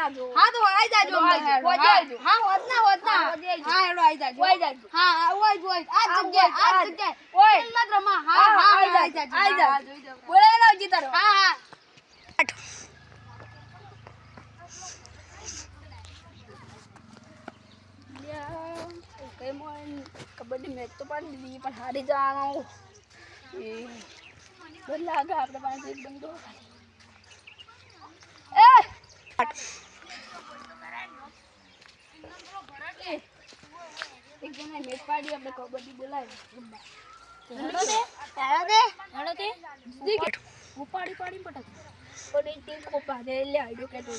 અલ્યા હારી જાઓ તમે હરી ના જો. હા તો આઈ જાજો હેડો આઈ જાજો, હા, હોજે હા હોત ના હોત ના હા, હોજે આઈ જાજો. આઈ જાજો હા હા ઓય ઓય આ આ જ જગ્યાએ ઓય, આ આ જ જ. જગ્યાએ. ઓય. મત રમા. હા હા, હા આઈ આઈ જાજો, જાજો. આઈ જાજો. બોલે લાવજી તારો. હા હા. કબડ્ડી મેચ તો પાડી દીધી પણ હારી જવાનો બદલાગે આપણે પાસે બંદો એ એ, એક જણા મેચ પાડી આપણે કબડ્ડી બોલાવી. ઉપાડી પાડી પટક ખોપા દે એટલે આઈડો કેતો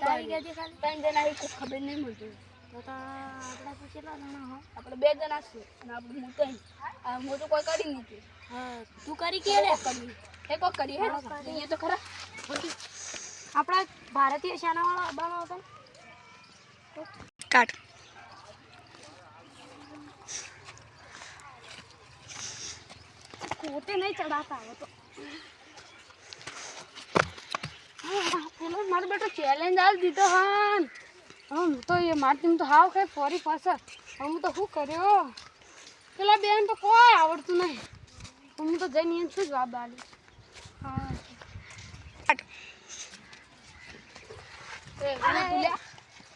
તારી ખાલી? ત્રણ જણા એ ખબર નહીં મળતી તો તો આપણે તો કેટલા જણા હો? આપણે બે જણા છીએ. અને આપણે હું ત્રણ આ હું કોઈ કરી નથી. હા તું કરી કે કરી. એ કોક કરી હે? એ તો ખરા. આપણા ભારતીય સેનાવાળા અબાનો હતો કોતે નહીં ચડાતા હવે તો. હા, પેલો મારો બેટો ચેલેન્જ આલ દીધો હાન. હમ તો એ મારી ટીમ તો હાવ કઈ ફરી પાછા હું તો શું કર્યો? પેલા બેન તો કોઈ આવડતું નહીં. હું તો જઈને એને શું જવાબ આલી હા.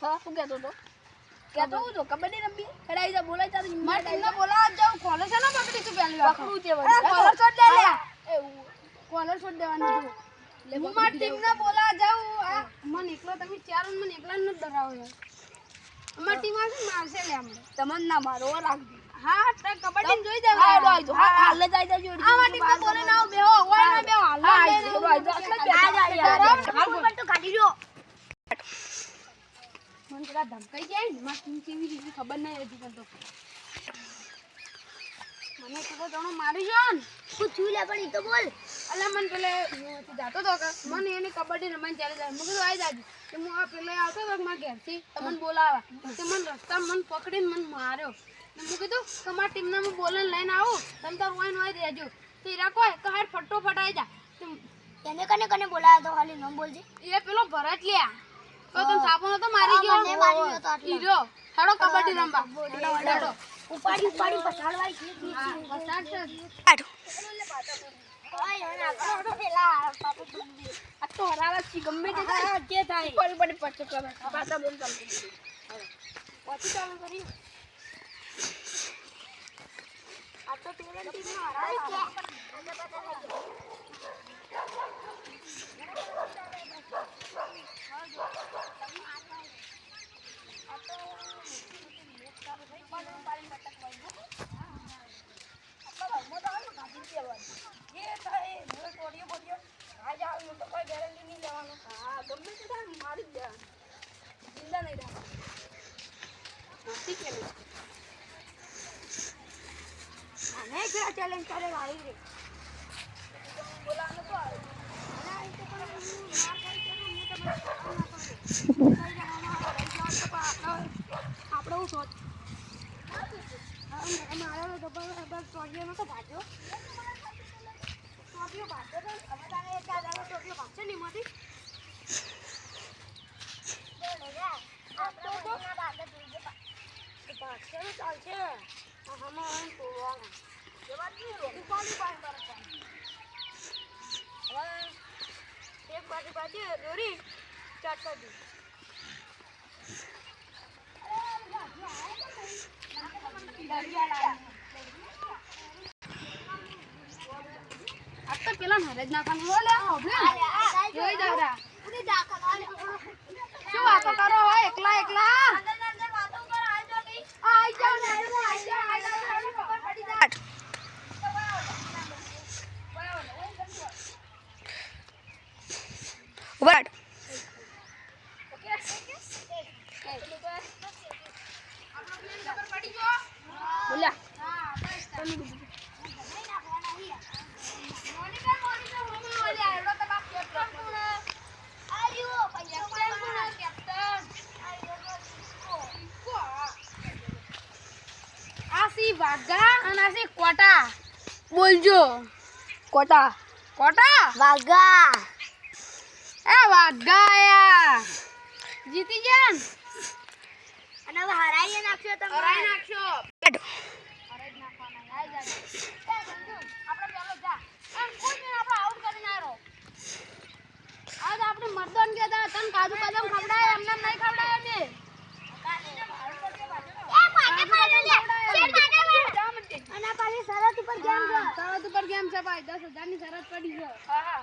હા શું કહેતો તો કહેતો હું તો કબડ્ડી રમી બોલાય ટીમને બોલાવા જાઉં કોલર છે ને? પકડી તું પહેલી વાર પકડું તે કોલર છોડ દે લે. કોલર છોડ દેવાનું તું હું પકડી ટીમને બોલાવા જાઉં આ મને એકલો તમે ચાર મને એકલા ન ડરાવો યાર ટીમ આવશે મારશે લે અમને? તમને ના મારો રાખજો હા તો કબડ્ડી જોઈ દે હા હેડો આઈ હા હાલે જાય જાય જોડી આ મારી ટીમને બોલે ના બેહો ઓય ના બેહો હાલ હા, આઈ જાઓ, આઈ જાઓ. આટલા જ બેઠા. હાલ બોલ. તો કાઢી દો મને પેલા ધમકાઈ જાય ને મારી ટીમ કેવી રીતે ખબર નહીં હતી તો. મને તો જણો મારી ગયો ને હું છું લે પણ ઈ તો બોલ. અલે મન પેલે હું જાતો તો કે મને એને કબડ્ડી રમવાની ચાલે જાય. મેં કીધું આઈ જાજે તો હું આ પેલે આવતો તો મારા ઘેરથી તો મને બોલાવા. તે મને રસ્તા મન પકડીને મને માર્યો. ને મેં કીધું કે મારા ટીમને હું બોલન લઈને આવું. તમે તાર વાઈ નોઈ રહેજો તો ઈરા કોઈ કે હાર ફટ્ટો ફટાઈ જા. એને કને કને બોલાયા તો ખાલી ન બોલજે. એ પેલો ભરત લ્યા તો તને સાબુ તો મારી ગયો મને મારી ગયો તો આટલો. હીરો હાડો કબડ્ડી રમવા. હેડો. ઉપાડી ઉપાડી પછાડવાય છે આ તો હરાવા છે ગમે તે થાય. જે થાય. પડી પણ પછો કરે. પાછા બોલ ચાલુ પછી ચાલુ કરી આ તો પેલા ટીમમાં હરાવે ચેલેન્જ કરે વાળી રે આપણે સોચ મારો ડબલ નતો ભાગ્યો ચોટીઓ ભાગ્યો હવે તારે ચાર દાડો ચોટીઓ ભાગશે નહીં એમાંથી ભાગશે ચાલશે આમ તોડવાના ઉપાડી પાડી બરાબર હવે એક બાજુ બાજુ દોરી ચાર કરી આ તો પેલા નરેજ નાખવાનું હો જોઈ જાવ શું વાતો કરો એકલા એકલા આઈ જાઓ ને આઈ જાઓ આઈ જાઓ આઈ જાઓ ખબર પડી જાય બોલ્યા વાઘા અને આ છે કોટા. બોલજો. કોટા. કોટા? વાગા એ વાઘાયા જીતી ગયા ને? અને હવે હરાઈએ નાખ્યો તમે હરાઈ. હરાઈ જાજો. આપણે મરદોન કહેતા તને ને કાજુ બદામ ખવડાય એમને નહીં ખવડાય અમે. અને પાછી શરત ઉપર ગેમ છે શરત ઉપર ગેમ છે ભાઈ દસ હજારની શરત પડી છે. હા હા.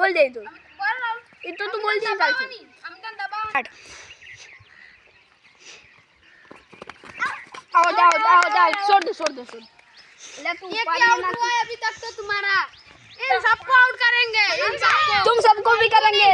બોલ દે બોલ દે તું બોલ રાઉલ એ તો તું બોલ દે ચાલશે આમ તને દબાવ આવો જાઓ જાઓ જાઓ છોડ દો છોડ દો છોડ એટલે તું एक पानी ही आउट ना- हुआ है अभी तक तो तुम्हारा इन सबको आउट करेंगे इन सबको तुम सबको भी करेंगे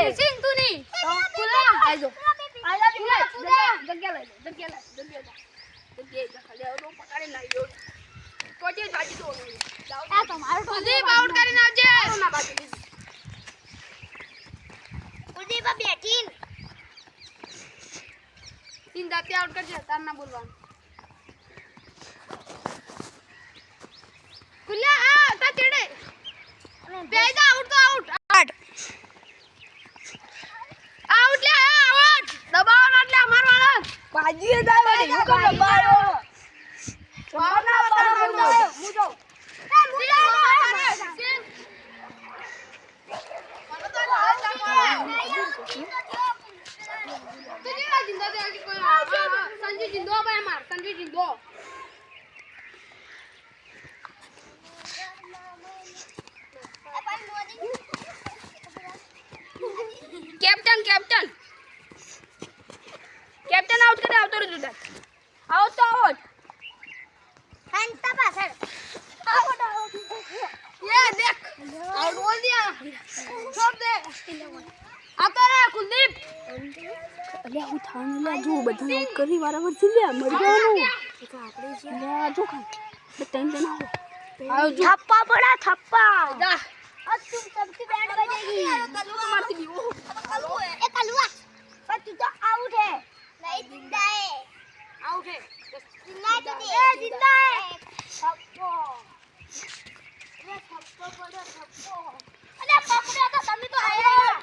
જાતે આઉટ કરજે તાર ના બોલવાનું. ગુલ્લા આ તા તેડે બેઈ જા આઉટ તો આઉટ આઉટ આઉટ લે આઉટ દબાવ ના એટલે અમાર વાળા જાય વળી હુકમ દબાવો ના બતાવો आउट करे આવતો રહેજો તાર આઉટ તો આઉટ હંતા પાછળ આઉટ આઉટ ये देख आउट बोल दिया छोड़ दे आता रे कुलदीप અલે હું થાને લે જો બધા આઉટ કરી વારાવાર થી લે મરી જવાનું લે જો ખાન ટેન ટેન આવો આવ જો થપ્પા પડા થપ્પા जा अब तुम सबकी बैट बजेगी कलुआ मारती भी वो ए कलुआ पर तू तो आउट है ભાઈ જિંદા હે આવ ઉઠે જિંદા તો દે એ જિંદા હે થપ્પો અરે થપ્પો પડો થપ્પો અરે પકડ્યો તો તમે તો આયા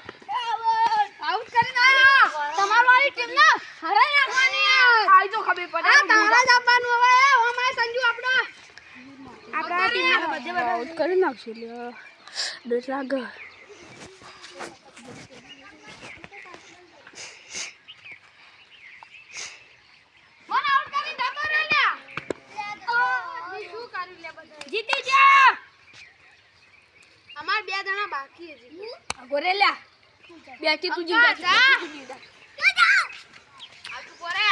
આઉટ કરીને આયા તમારી વાળી ટીમ ને હરાઈ નાખવાની આઈ જો ખબર પડે આ તારા જ આપવાનું હવે ઓ માય સંજુ આપણો. આપણા ટીમ ને બધે આઉટ કરી નાખશે લે ડર લાગે તું જીતા જા. તું જીતા આજુ પોરે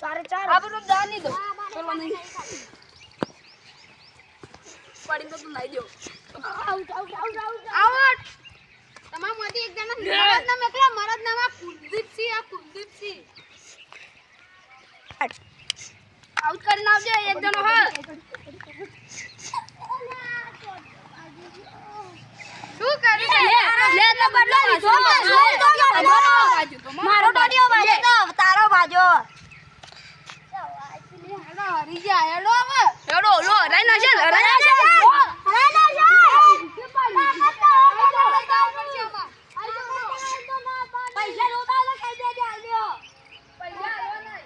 સારે ચાર આપણો દા. નહીં દો ચલો નહીં. પડી તો તું નાઈ દો. Out out out out out તમારા માંથી એક જણા મરદ નામ એકલા મરદ નામ આ કુલદીપસિંહ આ કુલદીપસિંહ આઉટ કરીને આવજે એક જણો હા. શું કરી લે તો બદલો લીધો મારો ડોડિયો વાજો તો તારો વાજો હેડો હરી જા હેડો હવે. હેડો લો રાઈ ના છે રાઈ ના છે રાઈ ના છે પૈસા રોતા તો કઈ દેજે આલ્યો પૈસા આલ્યો નહીં.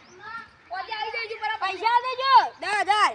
પૈસા દેજો. દસ હજાર.